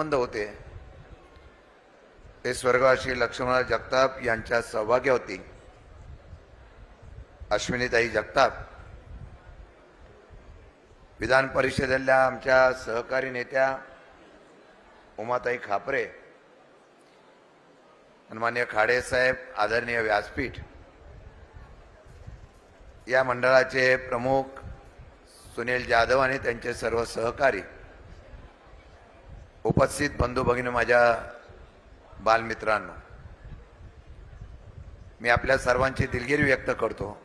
मंद होते. ते स्वर्गवासी लक्ष्मण जगताप यांच्या सौभाग्यवती अश्विनीताई जगताप. विधान परिषदेतल्या आमच्या सहकारी नेत्या उमाताई खापरे सन्मान्य खाडेसाहेब आदरणीय व्यासपीठ. या मंडळाचे प्रमुख सुनील जाधव आणि त्यांचे सर्व सहकारी उपस्थित बंधू भगिनी माझ्या बालमित्रांनो मी आपल्या सर्वांची दिलगिरी व्यक्त करतो.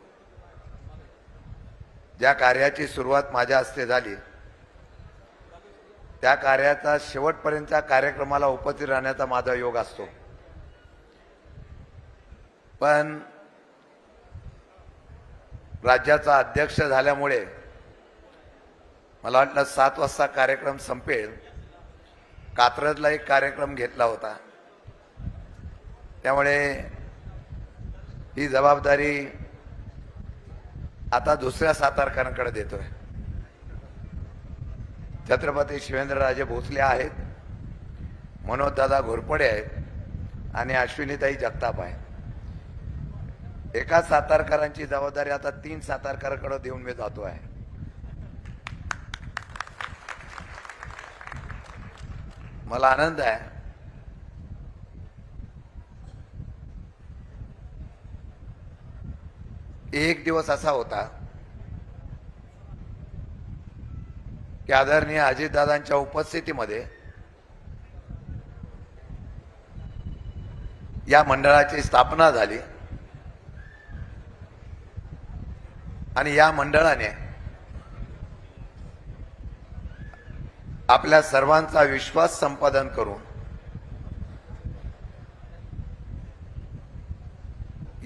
ज्या कार्याची सुरुवात माझ्या हस्ते झाली त्या कार्याचा शेवटपर्यंतच्या कार्यक्रमाला उपस्थित राहण्याचा माझा योग असतो. पण राज्याचा अध्यक्ष झाल्यामुळे मला वाटलं सात वाजता कार्यक्रम संपेल. कात्रजला एक कार्यक्रम घेतला होता. त्यामुळे ही जबाबदारी आता दुसऱ्या सातारकरांकडे देतोय. छत्रपती शिवेंद्रराजे भोसले आहेत मनोजदादा घोरपडे आहेत आणि अश्विनीताई जगताप आहेत. एका सातारकरांची जबाबदारी आता तीन सातारकरांकडे देऊन मी जातो आहे. मला आनंद आहे. एक दिवस असा होता की आदरणीय अजितदादांच्या उपस्थितीमध्ये या मंडळाची स्थापना झाली आणि या मंडळाने आपल्या सर्वांचा विश्वास संपादन करून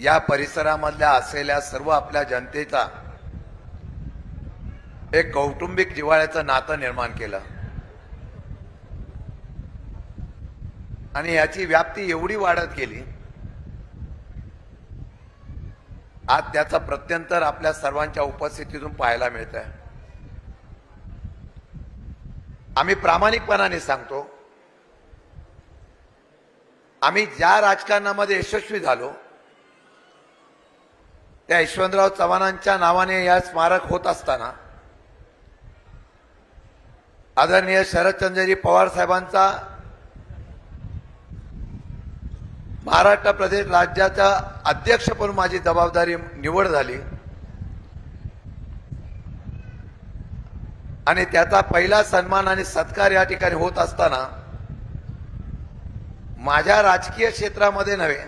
या परिसरामधल्या असलेल्या सर्व आपल्या जनतेचा एक कौटुंबिक जिव्हाळ्याचं नातं निर्माण केलं. आणि याची व्याप्ती एवढी वाढत गेली आज त्याचा प्रत्यंतर आपल्या सर्वांच्या उपस्थितीतून पाहायला मिळत आहे आम्ही प्रामाणिकपणाने सांगतो आम्ही ज्या राजकारणामध्ये यशस्वी झालो त्या यशवंतराव चव्हाणांच्या नावाने या स्मारक होत असताना आदरणीय शरदचंद्रजी पवार साहेबांचा महाराष्ट्र प्रदेश राज्याचा अध्यक्ष म्हणून माझी जबाबदारी निवड झाली. आणि त्याचा पहिला सन्मान आणि सत्कार या ठिकाणी होत असताना माझ्या राजकीय क्षेत्रामध्ये नव्हे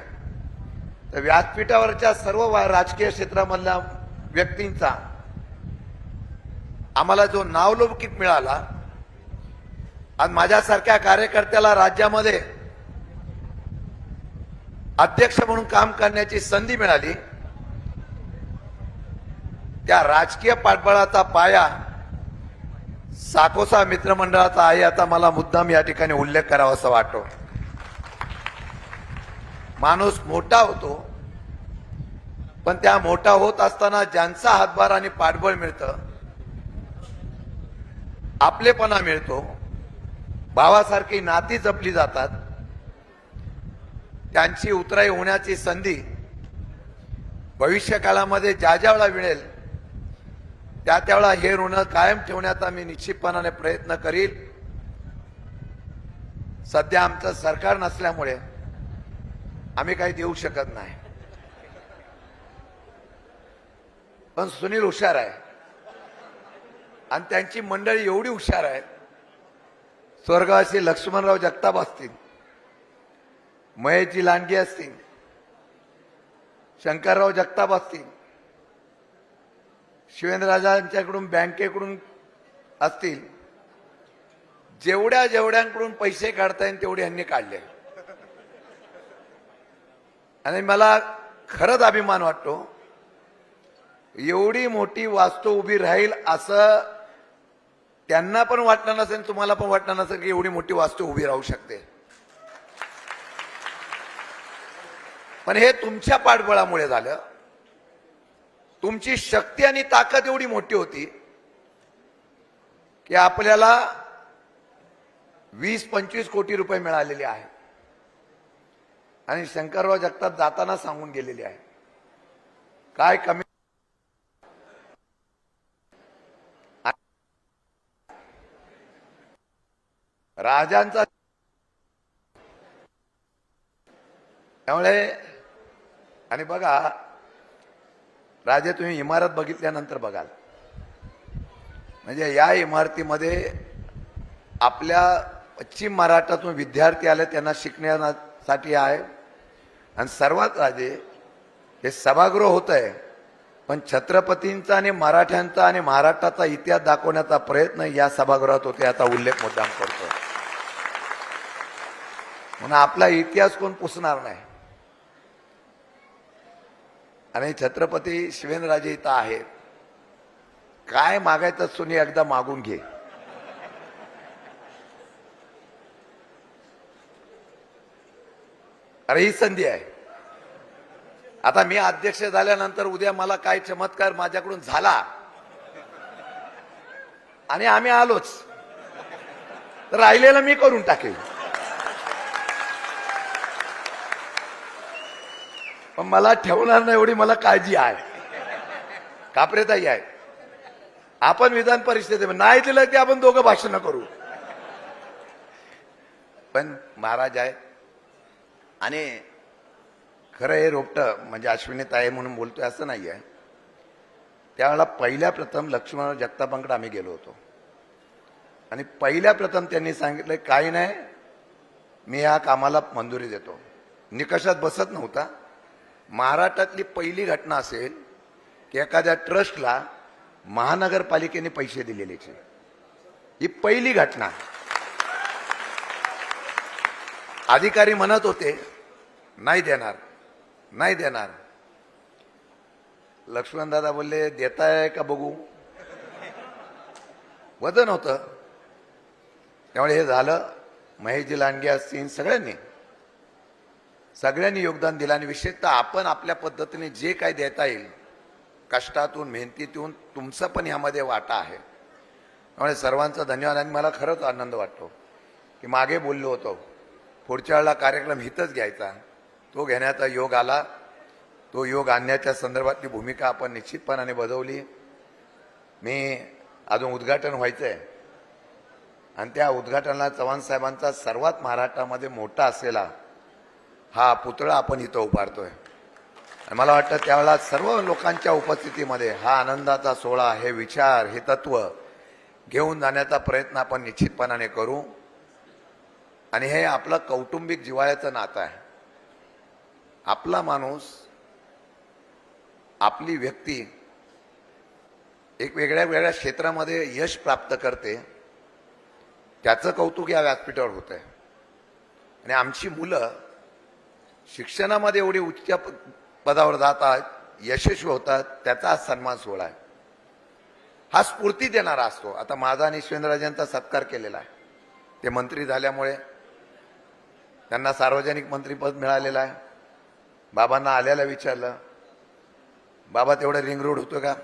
तर व्यासपीठावरच्या सर्व राजकीय क्षेत्रामधल्या व्यक्तींचा आम्हाला जो नावलौकिक मिळाला आणि माझ्यासारख्या कार्यकर्त्याला राज्यामध्ये अध्यक्ष म्हणून काम करण्याची संधी मिळाली त्या राजकीय पाठबळाचा पाया साकोसा मित्रमंडळाचा आहे. आता मला मुद्दाम या ठिकाणी उल्लेख करावा असं वाटतो. माणूस मोठा होतो पण त्या मोठा होत असताना ज्यांचा हातभार आणि पाठबळ मिळतं आपलेपणा मिळतो. भावासारखी नाती जपली जातात. त्यांची उतराई होण्याची संधी भविष्य काळामध्ये ज्या ज्या वेळा मिळेल त्या त्यावेळा हे ऋण कायम ठेवण्याचा मी निश्चितपणाने प्रयत्न करील. सध्या आमचं सरकार नसल्यामुळे आम्ही काही देऊ शकत नाही. पण सुनील हुशार आहे. आणि त्यांची मंडळी एवढी हुशार आहे स्वर्गवासी लक्ष्मणराव जगताप असतील. महेशजी लांडगे असतील. शंकरराव जगताप असतील. शिवेंद्रराजांच्याकडून बँकेकडून असतील जेवढ्या जेवढ्यांकडून पैसे काढता येईल तेवढे यांनी काढले. आणि मला खरंच अभिमान वाटतो एवढी मोठी वास्तू उभी राहील असं त्यांना पण वाटणार नसेल तुम्हाला पण वाटणार नसेल की एवढी मोठी वास्तू उभी राहू शकते. पण हे तुमच्या पाठबळामुळे झालं. तुमची शक्ती आणि ताकद एवढी मोठी होती की आपल्याला वीस पंचवीस कोटी रुपये मिळालेले आहे आणि शंकरराव जगतात जाताना सांगून गेलेले आहे काय कमी राजांचा त्यामुळे आणि बघा राजे तुम्ही इमारत बघितल्यानंतर बघाल. म्हणजे या इमारतीमध्ये आपल्या पश्चिम महाराष्ट्रातून विद्यार्थी आले त्यांना शिकण्यासाठी आहे. आणि सर्वात राजे हे सभागृह होत आहे पण छत्रपतींचा आणि मराठ्यांचा आणि महाराष्ट्राचा इतिहास दाखवण्याचा प्रयत्न या सभागृहात होते याचा उल्लेख मुद्दाम करतो म्हणून आपला इतिहास कोण पुसणार नाही. आणि छत्रपती शिवेंद्रराजे इथं आहेत. काय मागायचं सुनी एकदा मागून घे. अरे ही संधी आहे. आता मी अध्यक्ष झाल्यानंतर उद्या मला काय चमत्कार माझ्याकडून झाला? आणि आम्ही आलोच. तर राहिलेलं मी करून टाकेल. पण मला ठेवणार नाही एवढी मला काळजी आहे. कापरेताई आहे. आपण विधान परिषदेमध्ये नाही दिलं की आपण दोघं भाषण करू. पण महाराज आहे. आणि खरं हे रोपटं म्हणजे अश्विनीत आहे म्हणून बोलतोय असं नाही आहे. त्यावेळेला पहिल्या प्रथम लक्ष्मण जगतापांकडे आम्ही गेलो होतो. आणि पहिल्या प्रथम त्यांनी सांगितलं काही नाही मी या कामाला मंजुरी देतो. निकषात बसत नव्हता. महाराष्ट्रातली पहिली घटना असेल की एखाद्या ट्रस्टला महानगरपालिकेने पैसे दिलेलेचे. ही पहिली घटना अधिकारी म्हणत होते नाही देणार नाही देणार. लक्ष्मणदादा बोलले देताय का बघू? वजन होतं. त्यामुळे हे झालं. महेशजी लांडगे असतील सगळ्यांनी सगळ्यांनी योगदान दिलं आणि विशेषतः आपण आपल्या पद्धतीने जे काय देता येईल कष्टातून मेहनतीतून तुमचं पण ह्यामध्ये वाटा आहे. त्यामुळे सर्वांचा धन्यवाद आणि मला खरंच आनंद वाटतो की मागे बोललो होतो पुढच्या वेळेला कार्यक्रम हितच घ्यायचा. तो घेण्याचा योग आला तो योग आणण्याच्या संदर्भातली भूमिका आपण निश्चितपणाने बजावली. मी अजून उद्घाटन व्हायचं आहे आणि त्या उद्घाटनाला चव्हाण साहेबांचा सर्वात महाराष्ट्रामध्ये मोठा असलेला हा पुतळा आपण इथं उभारतोय. मला वाटतं त्यावेळेला सर्व लोकांच्या उपस्थितीमध्ये हा आनंदाचा सोहळा हे विचार हे तत्व घेऊन जाण्याचा प्रयत्न आपण निश्चितपणाने करू. आणि हे आपलं कौटुंबिक जिवाळ्याचं नातं आहे. आपला माणूस आपली व्यक्ती एक वेगळ्या वेगळ्या क्षेत्रामध्ये यश प्राप्त करते. त्याचं कौतुक या व्यासपीठावर होतं आहे आणि आमची मुलं शिक्षणामध्ये एवढी उच्च पदावर जातात यशस्वी होतात त्याचा आज सन्मान सोहळा आहे. हा स्फूर्ती देणारा असतो. आता माझा आणि शिवेंद्रराजांचा सत्कार केलेला आहे. ते मंत्री झाल्यामुळे त्यांना सार्वजनिक मंत्रीपद मिळालेलं आहे. बाबांना आल्याला विचारलं बाबा तेवढं रिंग रोड होतो का?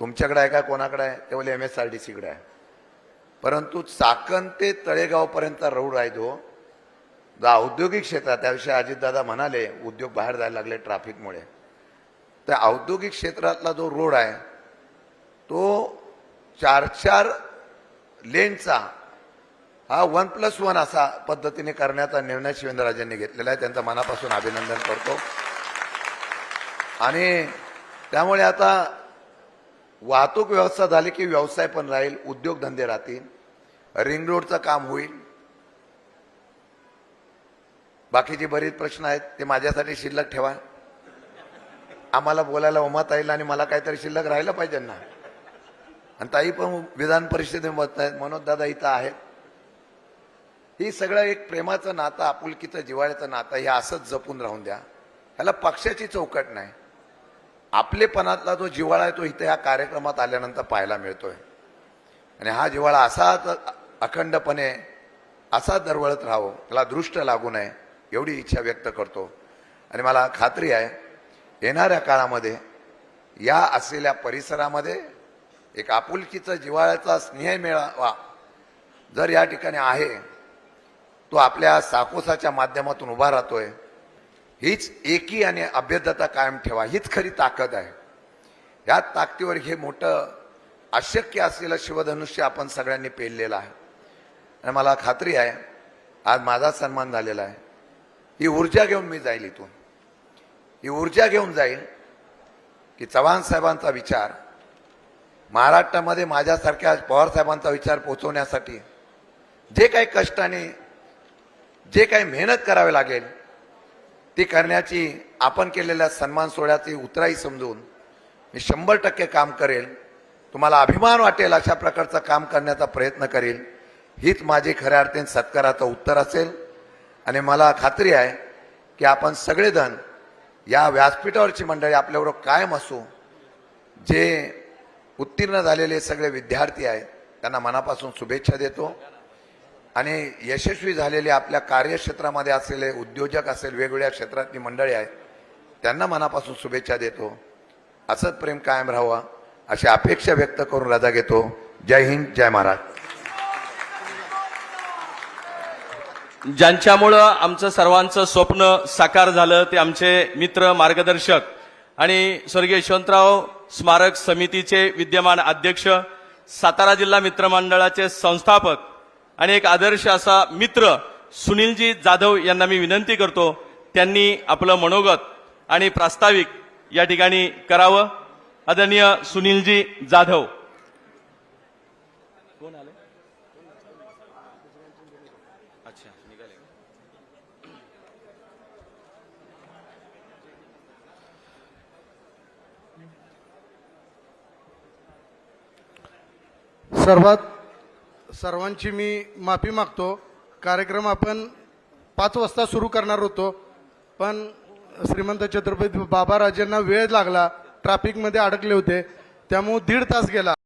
तुमच्याकडे आहे का कोणाकडे आहे? तेवढे एम एस आर डी सीकडे आहे. परंतु चाकण ते तळेगावपर्यंत रोड आहे तो. औद्योगिक क्षेत्रात त्याविषयी अजितदादा म्हणाले उद्योग बाहेर जायला लागले ट्रॅफिकमुळे. तर औद्योगिक क्षेत्रातला जो रोड आहे तो चार चार लेनचा हा वन प्लस वन असा पद्धतीने करण्याचा निर्णय शिवेंद्रराजांनी घेतलेला आहे. त्यांचं मनापासून अभिनंदन करतो. आणि त्यामुळे आता वाहतूक व्यवस्था झाली की व्यवसाय पण राहील उद्योगधंदे राहतील रिंग रोडचं काम होईल. बाकीचे बरेच प्रश्न आहेत ते माझ्यासाठी शिल्लक ठेवा. आम्हाला बोलायला उमात येईल आणि मला काहीतरी शिल्लक राहिलं पाहिजे ना. आणि ताई पण विधान परिषदेत मत आहेत मनोज दादा इथं आहेत. ही सगळं एक प्रेमाचं नातं आपुलकीचं जिव्हाळ्याचं नातं हे असंच जपून राहून द्या. ह्याला पक्षाची चौकट नाही. आपलेपणातला जो जिव्हाळा आहे तो इथे या कार्यक्रमात आल्यानंतर पाहायला मिळतोय. आणि हा जिव्हाळा असाच अखंडपणे असा दरवळत राहावं त्याला दृष्ट लागू नये. एवढी इच्छा व्यक्त करतो. आणि मला खात्री आहे येणाऱ्या काळामध्ये या असलेल्या परिसरामध्ये एक आपुलकीचा जिव्हाळ्याचा स्नेह मिळावा. जर या ठिकाणी आहे तो आपल्या साकोसाच्या माध्यमातून उभा राहतोय. हीच एकी आणि अभ्यद्धता कायम ठेवा. हीच खरी ताकद आहे. या ताकदीवर हे मोठं अशक्य असलेलं शिवधनुष्य आपण सगळ्यांनी पेललेलं आहे. आणि मला खात्री आहे आज माझा सन्मान झालेला आहे. ही ऊर्जा घेऊन मी जाईल इथून. ही ऊर्जा घेऊन जाईल की चव्हाण साहेबांचा विचार महाराष्ट्रामध्ये माझ्यासारख्या पवार साहेबांचा विचार पोचवण्यासाठी जे काही कष्टाने जे काही मेहनत करावी लागेल ती करण्याची आपण केलेल्या सन्मान सोहळ्याची उतराई समजून मी शंभर टक्के काम करेल. तुम्हाला अभिमान वाटेल अशा प्रकारचं काम करण्याचा प्रयत्न करेल. हीच माझी खऱ्या अर्थाने सत्काराचं उत्तर असेल. आणि मला खात्री आहे की आपण सगळेजण या व्यासपीठावरची मंडळी आपल्याबरोबर कायम असू जे उत्तीर्ण झालेले सगळे विद्यार्थी आहेत त्यांना मनापासून शुभेच्छा देतो. आणि यशस्वी झालेले आपल्या कार्यक्षेत्रामध्ये असलेले उद्योजक असेल वेगवेगळ्या क्षेत्रातली मंडळी आहेत त्यांना मनापासून शुभेच्छा देतो. असंच प्रेम कायम राहावं अशी अपेक्षा व्यक्त करून रजा घेतो. जय हिंद जय महाराज ज्यांच्यामुळं आमचं सर्वांचं स्वप्न साकार झालं ते आमचे मित्र मार्गदर्शक आणि स्वर्गीय यशवंतराव स्मारक समितीचे विद्यमान अध्यक्ष सातारा जिल्हा मित्रमंडळाचे संस्थापक आणि एक आदर्श असा मित्र सुनीलजी जाधव यांना मी विनंती करतो त्यांनी आपलं मनोगत आणि प्रास्ताविक या ठिकाणी करावं. आदरणीय सुनीलजी जाधव. सर्वात सर्वांची मी माफी मागतो. कार्यक्रम आपण पाच वाजता सुरू करणार होतो. पण श्रीमंत छत्रपती बाबाराजांना वेळ लागला. ट्रॅफिकमध्ये अडकले होते. त्यामुळे दीड तास गेला.